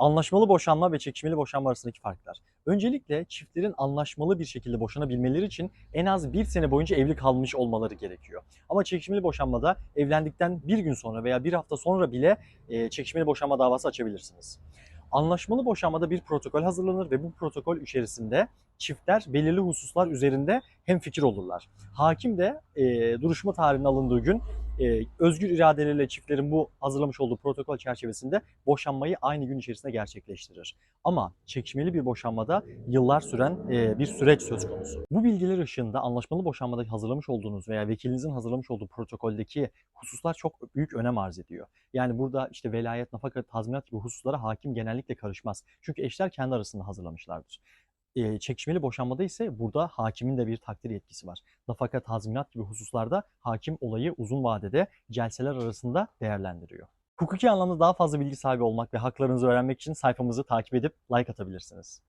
Anlaşmalı boşanma ve çekişmeli boşanma arasındaki farklar. Öncelikle çiftlerin anlaşmalı bir şekilde boşanabilmeleri için en az bir sene boyunca evli kalmış olmaları gerekiyor. Ama çekişmeli boşanmada evlendikten bir gün sonra veya bir hafta sonra bile e, çekişmeli boşanma davası açabilirsiniz. Anlaşmalı boşanmada bir protokol hazırlanır ve bu protokol içerisinde çiftler belirli hususlar üzerinde hemfikir olurlar. Hakim de e, duruşma tarihinin alındığı gün e, özgür iradeleriyle çiftlerin bu hazırlamış olduğu protokol çerçevesinde boşanmayı aynı gün içerisinde gerçekleştirir. Ama çekişmeli bir boşanmada yıllar süren e, bir süreç söz konusu. Bu bilgiler ışığında anlaşmalı boşanmada hazırlamış olduğunuz veya vekilinizin hazırlamış olduğu protokoldeki hususlar çok büyük önem arz ediyor. Yani burada işte velayet, nafaka, tazminat gibi hususlara hakim genellikle karışmaz. Çünkü eşler kendi arasında hazırlamışlardır. Çekişmeli boşanmada ise burada hakimin de bir takdir yetkisi var. Nafaka, tazminat gibi hususlarda hakim olayı uzun vadede celseler arasında değerlendiriyor. Hukuki anlamda daha fazla bilgi sahibi olmak ve haklarınızı öğrenmek için sayfamızı takip edip like atabilirsiniz.